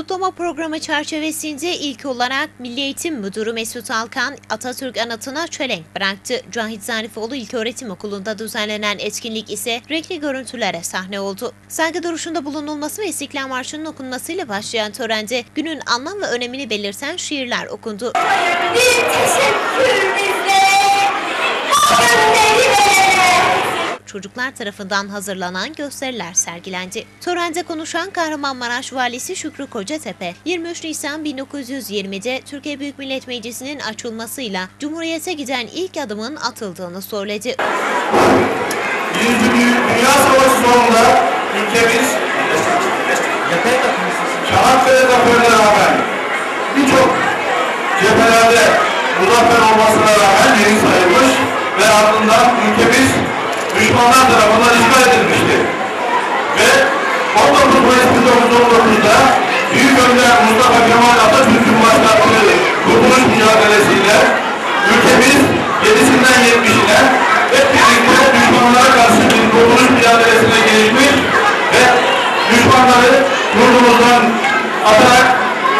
Kutlama programı çerçevesinde ilk olarak Milli Eğitim Müdürü Mesut Alkan Atatürk anıtına çelenk bıraktı. Cahit Zarifoğlu İlköğretim Okulu'nda düzenlenen etkinlik ise renkli görüntülere sahne oldu. Saygı duruşunda bulunulması ve İstiklal Marşı'nın okunmasıyla başlayan törende günün anlam ve önemini belirten şiirler okundu. Bir teşekkür verene. Çocuklar tarafından hazırlanan gösteriler sergilendi. Törende konuşan Kahramanmaraş Valisi Şükrü Kocatepe, 23 Nisan 1920'de Türkiye Büyük Millet Meclisi'nin açılmasıyla Cumhuriyete giden ilk adımın atıldığını söyledi. Birinci Büyük Dünya Savaşı sonunda ülkemiz Çanakkale zaferine rağmen birçok cephelerde muzaffer olmasına rağmen yeni sayılmış ve ardından ülkemiz düşmanlar tarafından işgal edilmişti. Ve 19 Mayıs 1919'da Büyük Önder Mustafa Kemal Atatürk'ün başlattığı kurtuluş mücadelesiyle ülkemiz 7'sinden 70'ine hep birlikte düşmanlara karşı bir kurtuluş mücadelesine girişmiş ve düşmanları yurdumuzdan atarak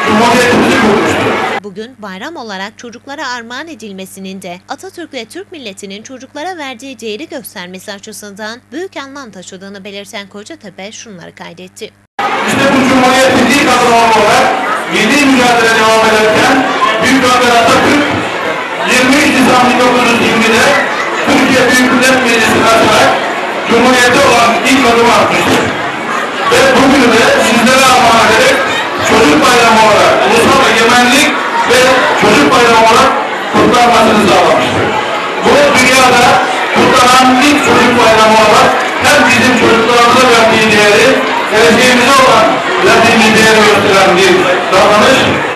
Cumhuriyetimizi kurmuştur. Bugün bayram olarak çocuklara armağan edilmesinin de Atatürk ve Türk milletinin çocuklara verdiği değeri göstermesi açısından büyük anlam taşıdığını belirten Kocatepe şunları kaydetti. İşte bu Cumhuriyet'in ilk adımı olarak milli mücadele devam ederken Büyük Önder Atatürk 23 Nisan 1920'de Türkiye Büyük Millet Meclisi'ni açarak Cumhuriyet'e olan ilk adımı atmıştır. Ve bugünü de sizlere armağan dünyanın ilk çocuk bayramı olan hem bizim çocuklarımıza verdiği değeri, geleceğimize olan verdiğimiz değeri gösteren bir davranış.